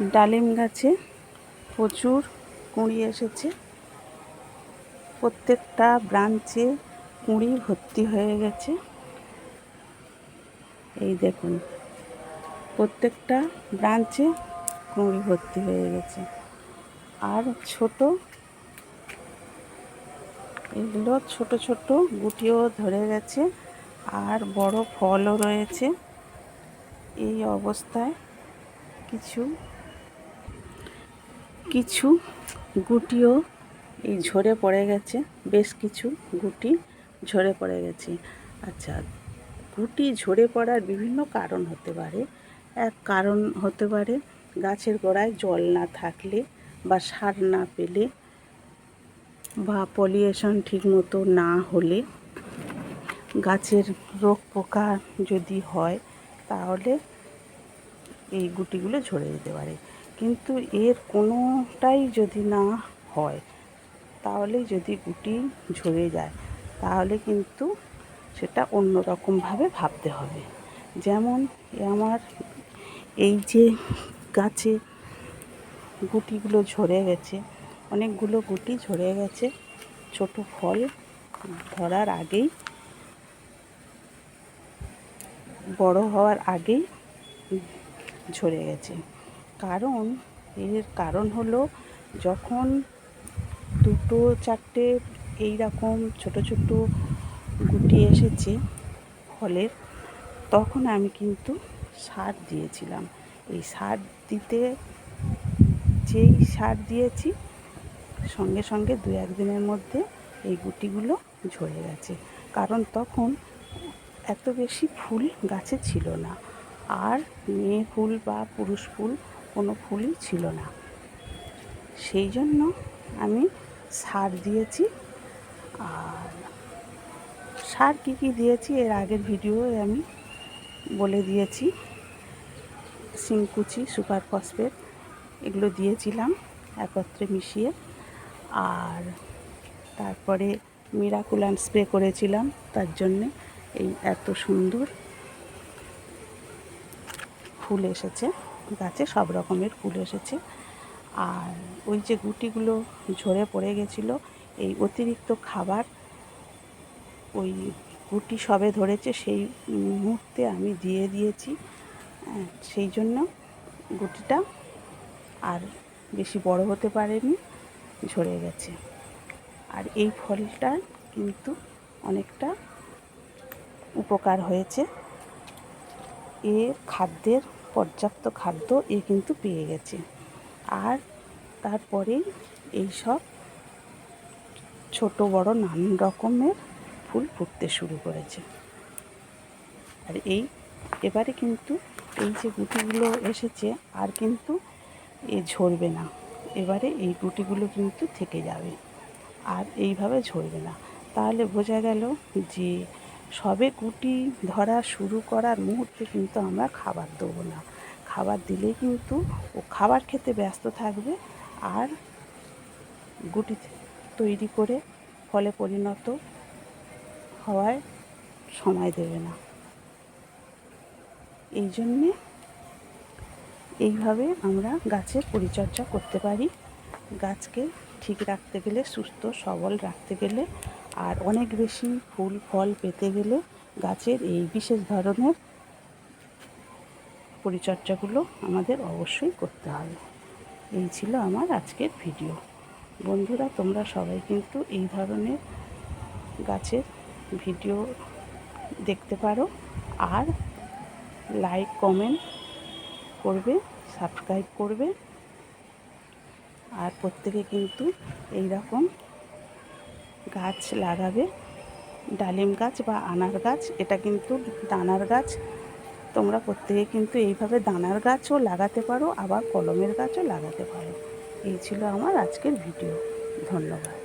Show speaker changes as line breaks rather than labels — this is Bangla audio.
ডালিম গাছে প্রচুর কুঁড়ি এসেছে। প্রত্যেকটা ব্রাঞ্চে কুঁড়ি ভর্তি হয়ে গেছে। এই দেখুন, প্রত্যেকটা ব্রাঞ্চে কুঁড়ি ভর্তি হয়ে গেছে। আর ছোট, এগুলো ছোট ছোট গুটিও ধরে গেছে আর বড় ফলও রয়েছে। এই অবস্থায় কিছু কিছু গুটিও এই ঝরে পড়ে গেছে, বেশ কিছু গুটি ঝরে পড়ে গেছে। আচ্ছা গুটি ঝরে পড়ার বিভিন্ন কারণ হতে পারে। এক কারণ হতে পারে, গাছের গোড়ায় জল না থাকলে বা সার না পেলে বা পলিউশন ঠিকমতো না হলে গাছের রোগ পোকা যদি হয়, তাহলে এই গুটিগুলো ঝরে যেতে পারে। কিন্তু এর কোনোটাই যদি না হয় তাহলে যদি গুটি ঝরে যায়, তাহলে কিন্তু সেটা অন্য রকমভাবে ভাবতে হবে। যেমন আমার এই যে গাছে গুটিগুলো ঝরে গেছে, অনেকগুলো গুটি ঝরে গেছে, ছোট ফল ধরার আগেই, বড় হওয়ার আগেই ঝরে গেছে। কারণ, এর কারণ হলো যখন দুটো, চারটে এই রকম ছোটো ছোটো গুটি এসেছে ফলের, তখন আমি কিন্তু সার দিয়েছিলাম। এই সার দিতে, যেই সার দিয়েছি, সঙ্গে সঙ্গে দু একদিনের মধ্যে এই গুটিগুলো ঝরে গেছে। কারণ তখন এত বেশি ফুল গাছে ছিল না। আর মেয়ে ফুল বা পুরুষ ফুল কোনো ফুলই ছিল না। সেই জন্য আমি সার দিয়েছি আর সার কী কী দিয়েছি এর আগের ভিডিওয়ে আমি বলে দিয়েছি। সিংকুচি সুপার ফসফেট এগুলো দিয়েছিলাম একত্রে মিশিয়ে আর তারপরে মিরাকুলান স্প্রে করেছিলাম তার জন্যে এই এত সুন্দর ফুল এসেছে। গাছে সব রকমের ফুল এসেছে। আর ওই যে গুটিগুলো ঝরে পড়ে গেছিল এই অতিরিক্ত খাবার ওই গুটি সবে ধরেছে সেই মুহূর্তে আমি দিয়ে দিয়েছি। হ্যাঁ, সেই জন্য গুটিটা আর বেশি বড় হতে পারেনি ঝরে গেছে। আর এই ফলটা কিন্তু অনেকটা উপকার হয়েছে। এ খাদ্যের পর্যাপ্ত খাদ্য এ কিন্তু পেয়ে গেছে। আর তারপরেই এইসব ছোট বড় নানান রকমের ফুল ফুটতে শুরু করেছে। আর এই, এবারে কিন্তু এই যে গুটিগুলো এসেছে আর কিন্তু এ ঝরবে না। এবারে এই গুটিগুলো কিন্তু থেকে যাবে। আর এইভাবে ঝরবে না। তাহলে বোঝা গেল যে সবে গুটি ধরা শুরু করার মুহূর্তে কিন্তু আমরা খাবার দেবো না। খাবার দিলে কিন্তু ও খাবার খেতে ব্যস্ত থাকবে আর গুটি তৈরি করে ফলে পরিণত হওয়ায় সময় দেবে না। এই জন্যে এইভাবে আমরা গাছের পরিচর্যা করতে পারি। গাছকে ঠিক রাখতে গেলে, সুস্থ, সবল রাখতে গেলে আর অনেক বেশি ফুল, ফল পেতে গেলে গাছের এই বিশেষ ধরনের পরিচর্যাগুলো আমাদের অবশ্যই করতে হবে। এই ছিল আমার আজকের ভিডিও। বন্ধুরা, তোমরা সবাই কিন্তু এই ধরনের গাছের ভিডিও দেখতে পারো আর লাইক কমেন্ট করবে সাবস্ক্রাইব করবে। আর প্রত্যেকে কিন্তু এই রকম গাছ লাগাবে। ডালিম গাছ বা আনার গাছ, এটা কিন্তু দানার গাছ। তোমরা প্রত্যেকে কিন্তু এইভাবে দানার গাছও লাগাতে পারো, আবার কলমের গাছও লাগাতে পারো। এই ছিল আমার আজকের ভিডিও। ধন্যবাদ।